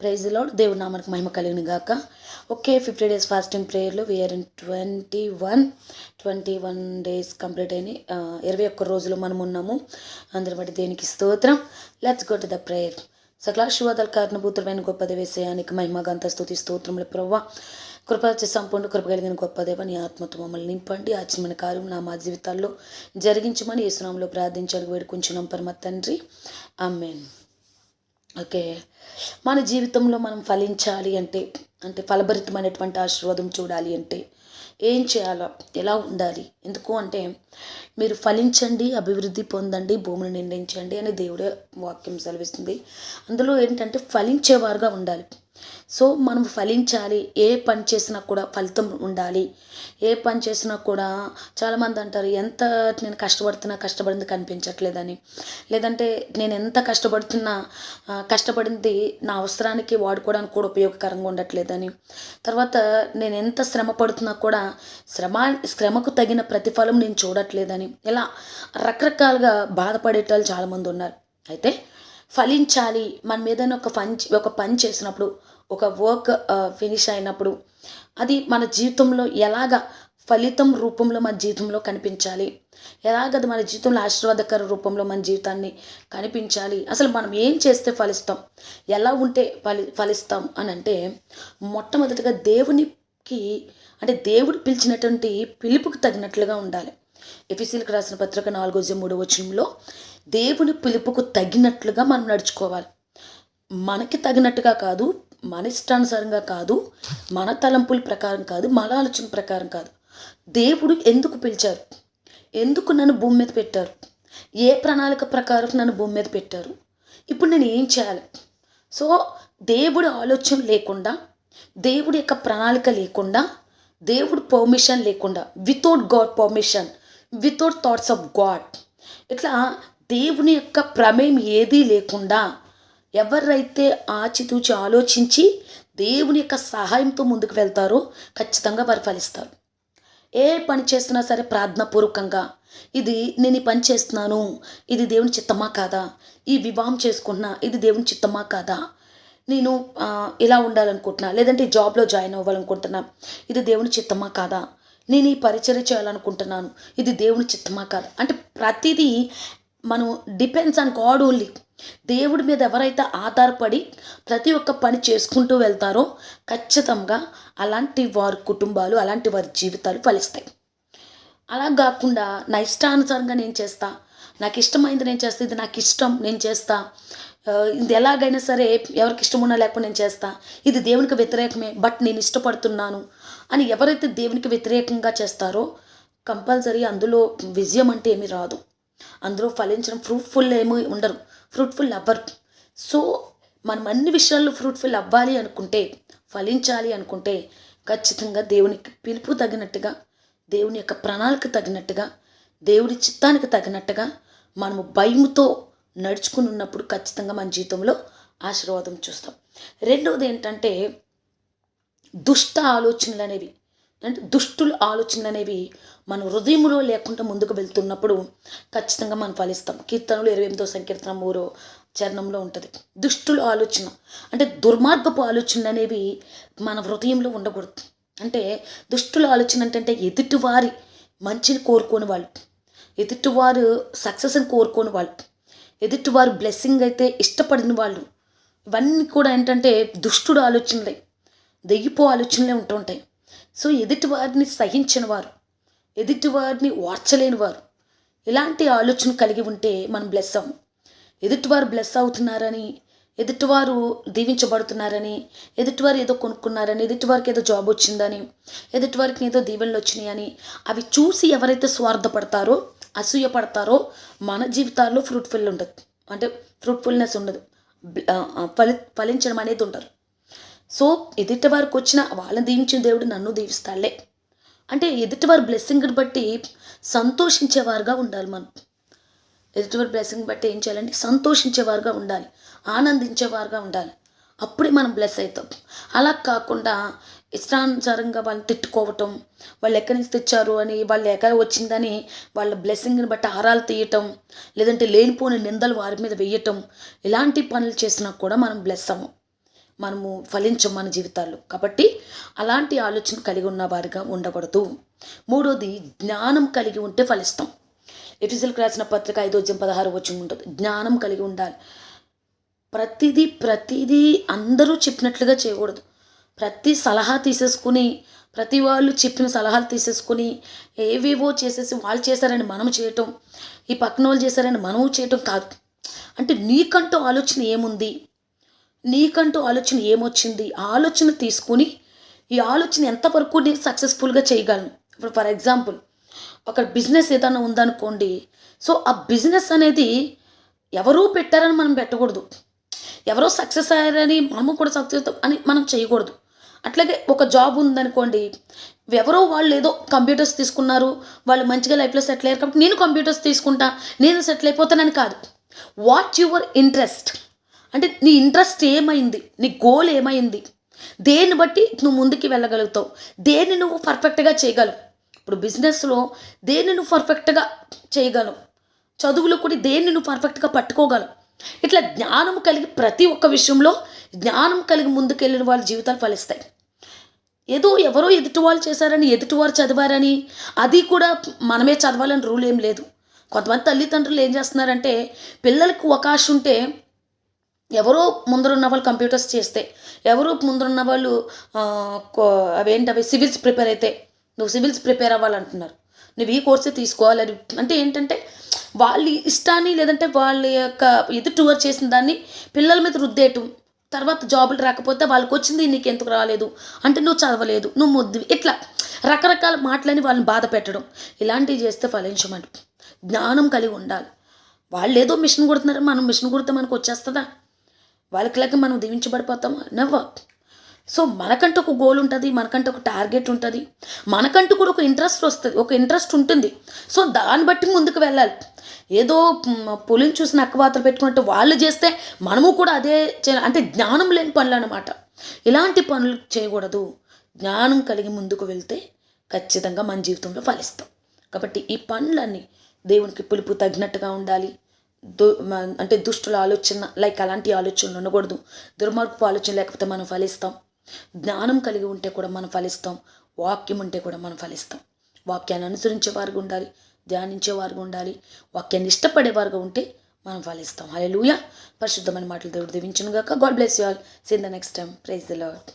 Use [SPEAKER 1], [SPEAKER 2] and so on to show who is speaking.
[SPEAKER 1] Praise lord దేవుడు నామనికి మహిమ కలిగిన గాక. Okay fifty days fasting ప్రేయర్లు we are in twenty one twenty one days complete అయినాయి. ఇరవై ఒక్క రోజులు మనం ఉన్నాము. అందరి బట్టి దేనికి స్తోత్రం. Let's go to the prayer సకలాశివాదాల శుభాదల కారణభూతమైన గొప్ప దేవేశయానికి మహిమగంత స్థుతి స్తోత్రములు ప్రవ్వ. కృపచ సంపూర్ణ కృప కలిగిన గొప్ప దేవ నీ ఆత్మతో మమ్మల్ని నింపండి. ఆచరణ కార్యం నా మా జీవితాల్లో జరిగించమని యేసునామంలో ప్రార్థించాడు వేడుకుంటున్నాం పరమ తండ్రి. అమ్మేన్ ఓకే మన జీవితంలో మనం ఫలించాలి అంటే అంటే ఫలభరితమైనటువంటి ఆశీర్వాదం చూడాలి అంటే ఏం చేయాలో ఎలా ఉండాలి ఎందుకు అంటే మీరు ఫలించండి అభివృద్ధి పొందండి భూమిని నిండించండి అని దేవుడే వాక్యం సెలవిస్తుంది. అందులో ఏంటంటే ఫలించేవారుగా ఉండాలి. సో మనం ఫలించాలి. ఏ పని చేసినా కూడా ఫలితం ఉండాలి. ఏ పని చేసినా కూడా చాలామంది అంటారు ఎంత నేను కష్టపడుతున్నా కష్టపడింది కనిపించట్లేదని. లేదంటే నేను ఎంత కష్టపడుతున్నా కష్టపడింది నా అవసరానికి వాడుకోవడానికి కూడా ఉపయోగకరంగా ఉండట్లేదని. తర్వాత నేను ఎంత శ్రమ పడుతున్నా కూడా శ్రమ శ్రమకు తగిన ప్రతిఫలం నేను చూడట్లేదని. ఇలా రకరకాలుగా బాధపడేటోళ్ళు చాలామంది ఉన్నారు. అయితే ఫలించాలి. మనం ఏదైనా ఒక పని ఒక పని చేసినప్పుడు ఒక వర్క్ ఫినిష్ అయినప్పుడు అది మన జీవితంలో ఎలాగ ఫలితం రూపంలో మన జీవితంలో కనిపించాలి? ఎలాగది మన జీవితంలో ఆశీర్వాదకర రూపంలో మన జీవితాన్ని కనిపించాలి? అసలు మనం ఏం చేస్తే ఫలిస్తాం? ఎలా ఉంటే ఫలి ఫలిస్తాం అని అంటే మొట్టమొదటిగా దేవునికి అంటే దేవుడు పిలిచినటువంటి పిలుపుకు తగినట్లుగా ఉండాలి. ఎఫీసీలకు రాసిన పత్రిక నాలుగో జ మూడో వచనంలో దేవుని పిలుపుకు తగినట్లుగా మనం నడుచుకోవాలి. మనకి తగినట్టుగా కాదు మన ఇష్టానుసారంగా కాదు మన తలంపుల ప్రకారం కాదు మన ఆలోచన ప్రకారం కాదు. దేవుడు ఎందుకు పిలిచారు? ఎందుకు నన్ను భూమి మీద పెట్టారు? ఏ ప్రణాళిక ప్రకారం నన్ను భూమి మీద పెట్టారు? ఇప్పుడు నేను ఏం చేయాలి? సో దేవుడి ఆలోచన లేకుండా దేవుడి యొక్క ప్రణాళిక లేకుండా దేవుడు పర్మిషన్ లేకుండా without God permission without thoughts of God ఇట్లా దేవుని యొక్క ప్రమేయం ఏదీ లేకుండా ఎవరైతే ఆచితూచి ఆలోచించి దేవుని యొక్క సహాయంతో ముందుకు వెళ్తారో ఖచ్చితంగా వారు ఫలిస్తారు. ఏ పని చేస్తున్నా సరే ప్రార్థనాపూర్వకంగా ఇది నేను ఈ పని చేస్తున్నాను ఇది దేవుని చిత్తమా కాదా ఈ వివాహం చేసుకుంటున్నా ఇది దేవుని చిత్తమా కాదా నేను ఇలా ఉండాలనుకుంటున్నా లేదంటే జాబ్లో జాయిన్ అవ్వాలనుకుంటున్నా ఇది దేవుని చిత్తమా కాదా నేను ఈ పరిచర్య చేయాలనుకుంటున్నాను ఇది దేవుని చిత్తమా కాదా అంటే ప్రతిదీ మనం డిపెండ్స్ ఆన్ గాడ్ ఓన్లీ దేవుడి మీద ఎవరైతే ఆధారపడి ప్రతి ఒక్క పని చేసుకుంటూ వెళ్తారో ఖచ్చితంగా అలాంటి వారి కుటుంబాలు అలాంటి వారి జీవితాలు ఫలిస్తాయి. అలా కాకుండా నా ఇష్టానుసారంగా నేను చేస్తా నాకు ఇష్టమైంది నేను చేస్తా ఇది నాకు ఇష్టం నేను చేస్తా ఇది ఎలాగైనా సరే ఎవరికి ఇష్టం ఉన్నా లేకపోతే నేను చేస్తా ఇది దేవునికి వ్యతిరేకమే బట్ నేను ఇష్టపడుతున్నాను అని ఎవరైతే దేవునికి వ్యతిరేకంగా చేస్తారో కంపల్సరీ అందులో విజయం అంటే ఏమీ రాదు. అందులో ఫలించడం ఫ్రూట్ఫుల్ ఏమీ ఉండరు. ఫ్రూట్ఫుల్ అవ్వరు సో మనం అన్ని విషయాల్లో ఫ్రూట్ఫుల్ అవ్వాలి అనుకుంటే ఫలించాలి అనుకుంటే ఖచ్చితంగా దేవునికి పిలుపు తగినట్టుగా దేవుని యొక్క ప్రణాళిక తగినట్టుగా దేవుడి చిత్తానికి తగినట్టుగా మనము భయముతో నడుచుకుని ఉన్నప్పుడు ఖచ్చితంగా మన జీవితంలో ఆశీర్వాదం చూస్తాం. రెండవది ఏంటంటే దుష్ట ఆలోచనలు అనేవి. అంటే దుష్టుల ఆలోచనలు అనేవి మన హృదయంలో లేకుండా ముందుకు వెళ్తున్నప్పుడు ఖచ్చితంగా మనం ఫలిస్తాం. కీర్తనలు ఇరవై ఎనిమిదో సంకీర్తన మూడో చరణంలో ఉంటుంది. దుష్టుల ఆలోచన. అంటే దుర్మార్గపు ఆలోచనలు అనేవి మన హృదయంలో ఉండకూడదు. అంటే దుష్టుల ఆలోచన అంటే ఎదుటివారి మంచిని కోరుకోని వాళ్ళు. ఎదుటివారు సక్సెస్ని కోరుకోని వాళ్ళు. ఎదుటివారు బ్లెస్సింగ్ అయితే ఇష్టపడిన వాళ్ళు. ఇవన్నీ కూడా ఏంటంటే దుష్టుడు ఆలోచనలే. దెయ్యిపో ఆలోచనలే ఉంటుంటాయి సో ఎదుటివారిని సహించిన వారు ఓర్చలేని వారు ఇలాంటి ఆలోచన కలిగి ఉంటే మనం బ్లెస్ అవ్వం. ఎదుటివారు బ్లెస్ అవుతున్నారని ఎదుటివారు దీవించబడుతున్నారని ఎదుటివారు ఏదో కొనుక్కున్నారని ఎదుటివారికి ఏదో జాబ్ వచ్చిందని ఎదుటివారికి ఏదో దీవెనలు వచ్చినాయని అవి చూసి ఎవరైతే స్వార్థపడతారో అసూయ పడతారో మన జీవితాల్లో ఫ్రూట్ఫుల్ ఉండదు అంటే ఫ్రూట్ఫుల్నెస్ ఉండదు. ఫలి ఫలించడం అనేది ఉండదు. సో ఎదుటివారికి వచ్చిన వాళ్ళని దీవించిన దేవుడు నన్ను దీవిస్తాలే అంటే ఎదుటివారి బ్లెస్సింగ్ని బట్టి సంతోషించేవారుగా ఉండాలి మనం. ఎదుటివారి బ్లెస్సింగ్ బట్టి ఏం చేయాలంటే సంతోషించేవారుగా ఉండాలి ఆనందించేవారుగా ఉండాలి. అప్పుడే మనం బ్లెస్ అవుతాం. అలా కాకుండా ఇష్టానుసారంగా వాళ్ళని తిట్టుకోవటం వాళ్ళు ఎక్కడి నుంచి తెచ్చారు అని వాళ్ళు ఎక్కడ వచ్చిందని వాళ్ళ బ్లెస్సింగ్ని బట్టి ఆరాలు తీయటం లేదంటే లేనిపోని నిందలు వారి మీద వేయటం ఇలాంటి పనులు చేసినా కూడా మనం బ్లెస్ అవ్వం. మనము ఫలించం మన జీవితాల్లో. కాబట్టి అలాంటి ఆలోచన కలిగి ఉన్న వారిగా ఉండకూడదు. మూడోది జ్ఞానం కలిగి ఉంటే ఫలిస్తాం. ఎఫిసిల్కి రాసిన పత్రిక ఐదో అధ్యాయం పదహారు వచ్చి ఉంటుంది. జ్ఞానం కలిగి ఉండాలి. ప్రతిదీ ప్రతిదీ అందరూ చెప్పినట్లుగా చేయకూడదు. ప్రతి సలహా తీసేసుకుని ప్రతి వాళ్ళు చెప్పిన సలహాలు తీసేసుకుని ఏవేవో చేసేసి వాళ్ళు చేశారని మనం చేయటం ఈ పక్కన వాళ్ళు చేశారని మనము చేయటం కాదు. అంటే నీకంటూ ఆలోచన ఏముంది? నీకంటూ ఆలోచన ఏమొచ్చింది? ఆ ఆలోచన తీసుకుని ఈ ఆలోచన ఎంతవరకు నేను సక్సెస్ఫుల్గా చేయగలను? ఇప్పుడు ఫర్ ఎగ్జాంపుల్ ఒక బిజినెస్ ఏదైనా ఉందనుకోండి. సో ఆ బిజినెస్ అనేది ఎవరూ పెట్టారని మనం పెట్టకూడదు. ఎవరో సక్సెస్ అయ్యారని మనము కూడా సక్సెస్ అని మనం చేయకూడదు. అట్లాగే ఒక జాబ్ ఉందనుకోండి ఎవరో వాళ్ళు ఏదో కంప్యూటర్స్ తీసుకున్నారు వాళ్ళు మంచిగా లైఫ్లో సెటిల్ అయ్యారు కాబట్టి నేను కంప్యూటర్స్ తీసుకుంటా నేను సెటిల్ అయిపోతానని కాదు. వాట్ యువర్ ఇంట్రెస్ట్ అంటే నీ ఇంట్రెస్ట్ ఏమైంది? నీ గోల్ ఏమైంది? దేన్ని బట్టి నువ్వు ముందుకు వెళ్ళగలుగుతావు? దేన్ని నువ్వు పర్ఫెక్ట్గా చేయగలవు? ఇప్పుడు బిజినెస్లో దేన్ని నువ్వు పర్ఫెక్ట్గా చేయగలవు? చదువులో కూడా దేన్ని నువ్వు పర్ఫెక్ట్గా పట్టుకోగలవు? ఇట్లా జ్ఞానం కలిగి ప్రతి ఒక్క విషయంలో జ్ఞానం కలిగి ముందుకెళ్ళిన వాళ్ళ జీవితాలు ఫలిస్తాయి. ఏదో ఎవరో ఎదుటి వాళ్ళు చేశారని ఎదుటి వారు చదివారని అది కూడా మనమే చదవాలని రూల్ ఏం లేదు. కొంతమంది తల్లిదండ్రులు ఏం చేస్తున్నారంటే పిల్లలకు అవకాశం ఉంటే ఎవరో ముందరున్న వాళ్ళు కంప్యూటర్స్ చేస్తే ఎవరో ముందరున్న వాళ్ళు అవేంటి అవి సివిల్స్ ప్రిపేర్ అయితే నువ్వు సివిల్స్ ప్రిపేర్ అవ్వాలంటున్నారు. నువ్వు ఈ కోర్సే తీసుకోవాలి అది అంటే ఏంటంటే వాళ్ళ ఇష్టాన్ని లేదంటే వాళ్ళ యొక్క ఇది టూర్ చేసిన దాన్ని పిల్లల మీద రుద్దేయటం తర్వాత జాబులు రాకపోతే వాళ్ళకి వచ్చింది నీకు ఎందుకు రాలేదు అంటే నువ్వు చదవలేదు నువ్వు ముద్దు ఇట్లా రకరకాల మాటలని వాళ్ళని బాధ పెట్టడం ఇలాంటివి చేస్తే ఫలించమంట జ్ఞానం కలిగి ఉండాలి. వాళ్ళు ఏదో మిషన్ కుడుతున్నారు మనం మిషన్ కుడితే మనకు వచ్చేస్తుందా వాళ్ళకిలాగే మనం దీవించబడిపోతామా? నెవర్ సో మనకంటూ ఒక గోల్ ఉంటుంది మనకంటూ ఒక టార్గెట్ ఉంటుంది మనకంటూ కూడా ఒక ఇంట్రెస్ట్ వస్తుంది ఒక ఇంట్రెస్ట్ ఉంటుంది. సో దాన్ని బట్టి ముందుకు వెళ్ళాలి. ఏదో పులిని చూసిన అక్కవాతలు పెట్టుకున్నట్టు వాళ్ళు చేస్తే మనము కూడా అదే చేయాలి. అంటే జ్ఞానం లేని పనులు అనమాట ఇలాంటి పనులు చేయకూడదు. జ్ఞానం కలిగి ముందుకు వెళ్తే ఖచ్చితంగా మన జీవితంలో ఫలిస్తాం. కాబట్టి ఈ పనులన్నీ దేవునికి పిలుపు తగినట్టుగా ఉండాలి. దు అంటే దుష్టుల ఆలోచన లైక్ అలాంటి ఆలోచనలు ఉండకూడదు. దుర్మార్గపు ఆలోచన లేకపోతే మనం ఫలిస్తాం. జ్ఞానం కలిగి ఉంటే కూడా మనం ఫలిస్తాం. వాక్యం ఉంటే కూడా మనం ఫలిస్తాం. వాక్యాన్ని అనుసరించే వారుగా ఉండాలి ధ్యానించే వారుగా ఉండాలి. వాక్యాన్ని ఇష్టపడే వారుగా ఉంటే మనం ఫలిస్తాం. హల్లెలూయా పరిశుద్ధమైన మాటలు దేవుడు దీవించను గాక God bless you all seen the next time praise the lord